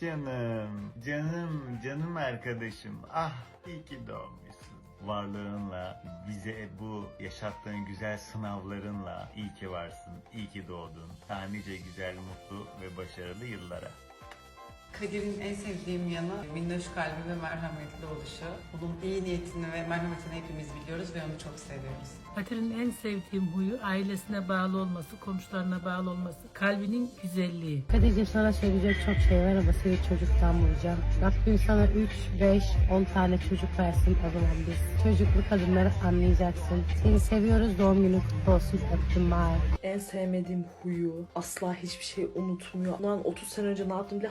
canım, canım, canım arkadaşım. Ah iyi ki doğmuşsun. Varlığınla, bize bu yaşattığın güzel sınavlarınla iyi ki varsın, iyi ki doğdun. Daha güzel, mutlu ve başarılı yıllara. Kadir'in en sevdiğim yanı minnoş kalbi ve merhametli oluşu. Bunun iyi niyetini ve merhametini hepimiz biliyoruz ve onu çok seviyoruz. Kadir'in en sevdiğim huyu ailesine bağlı olması, komşularına bağlı olması, kalbinin güzelliği. Kadir'cim sana söyleyecek çok şey var ama seni çocuktan bulacağım. Rabbim sana 3, 5, 10 tane çocuk versin o zaman biz. Çocuklu kadınları anlayacaksın. Seni seviyoruz doğum günün kutlu olsun öptüm bye. En sevmediğim huyu asla hiçbir şey unutmuyor. Lan 30 sene önce ne yaptım bile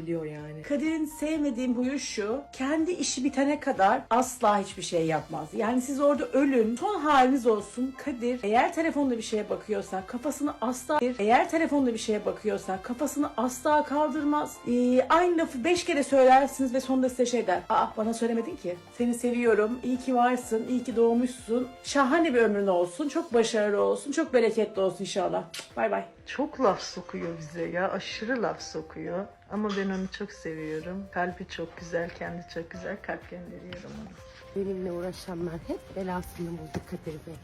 hatırlayabiliyor yani. Kadir'in sevmediğim huyu şu. Kendi işi bitene kadar asla hiçbir şey yapmaz. Yani siz orada ölün. Son haliniz olsun. Kadir eğer telefonda bir şeye bakıyorsa kafasını asla eğer telefonda bir şeye bakıyorsa kafasını asla kaldırmaz. Ee, aynı lafı beş kere söylersiniz ve sonunda size şey der. Aa bana söylemedin ki. Seni seviyorum. İyi ki varsın. iyi ki doğmuşsun. Şahane bir ömrün olsun. Çok başarılı olsun. Çok bereketli olsun inşallah. Bay bay. Çok laf sokuyor bize ya. Aşırı laf sokuyor. Ama ben onu çok seviyorum. Kalbi çok güzel, kendi çok güzel. Kalp gönderiyorum ona. Benimle uğraşanlar hep belasını buldu Kadir Bey.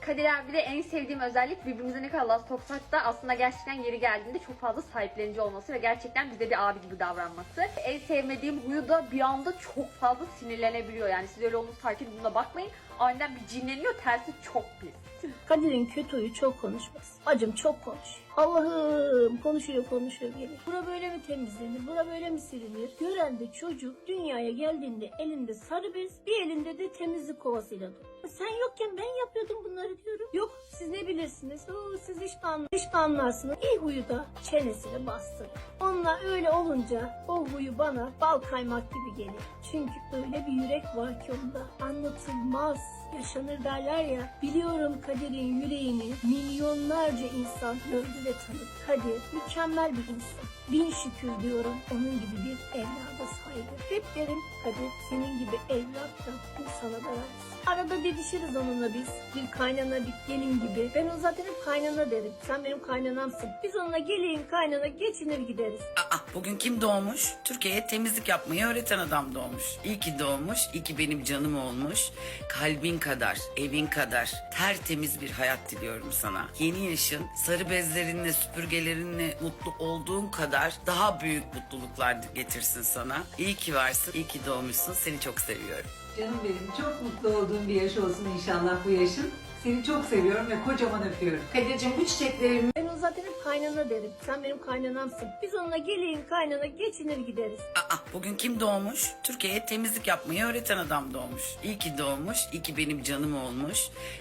Kadir abi de en sevdiğim özellik birbirimize ne kadar laf soksak da aslında gerçekten yeri geldiğinde çok fazla sahiplenici olması ve gerçekten bize bir abi gibi davranması. En sevmediğim huyu da bir anda çok fazla sinirlenebiliyor. Yani siz öyle olduğunu fark edin buna bakmayın. Aniden bir cinleniyor tersi çok pis. Kadir'in kötü huyu çok konuşmaz. Acım çok konuş. Allah'ım konuşuyor konuşuyor geliyor. Bura böyle mi temizlenir? Bura böyle mi silinir? Gören de çocuk dünyaya geldiğinde elinde sarı bez bir elinde de temizlik kovasıyla dolu. Sen yokken ben yapıyordum bunları diyorum. Yok siz ne bilirsiniz? Oo, siz iş, anla, iş anlarsınız. İyi huyu da çenesini bastırır. Onunla öyle olunca o huyu bana bal kaymak gibi geliyor. Çünkü öyle bir yürek var ki onda. Anlatılmaz. Yaşanır derler ya. Biliyorum Kadir'in yüreğini milyonlarca insan gördü ve tanıdı. Kadir mükemmel bir insan. Bin şükür diyorum onun gibi bir evlada sahip. Hep derim Kadir senin gibi evlat da insana da versin. Arada didişiriz onunla biz. Bir kaynana bir gelin gibi. Ben o zaten hep kaynana derim. Sen benim kaynanamsın. Biz onunla gelin kaynana geçinir gideriz. Aa, bugün kim doğmuş? Türkiye'ye temizlik yapmayı öğreten adam doğmuş. İyi ki doğmuş, iyi ki benim canım olmuş. Kalbin kadar, evin kadar tertemiz bir hayat diliyorum sana. Yeni yaşın sarı bezlerinle, süpürgelerinle mutlu olduğun kadar daha büyük mutluluklar getirsin sana. İyi ki varsın, iyi ki doğmuşsun. Seni çok seviyorum. Canım benim çok mutlu olduğun bir yaş olsun inşallah bu yaşın. Seni çok seviyorum ve kocaman öpüyorum. Kadir'cim bu çiçeklerimi zaten hep kaynana derim. Sen benim kaynanamsın. Biz onunla gelin kaynana geçinir gideriz. Aa, bugün kim doğmuş? Türkiye'ye temizlik yapmayı öğreten adam doğmuş. İyi ki doğmuş, iyi ki benim canım olmuş.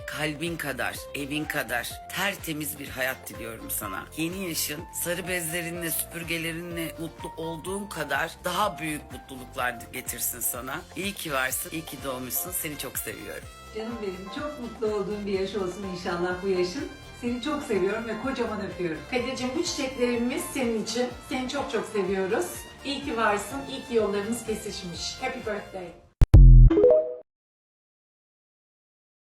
Kalbin kadar, evin kadar tertemiz bir hayat diliyorum sana. Yeni yaşın sarı bezlerinle, süpürgelerinle mutlu olduğun kadar daha büyük mutluluklar getirsin sana. İyi ki varsın, iyi ki doğmuşsun. Seni çok seviyorum. Canım benim çok mutlu olduğun bir yaş olsun inşallah bu yaşın. Seni çok seviyorum ve kocaman öpüyorum. Kadir'cim bu çiçeklerimiz senin için. Seni çok çok seviyoruz. İyi ki varsın. İyi ki yollarımız kesişmiş. Happy birthday.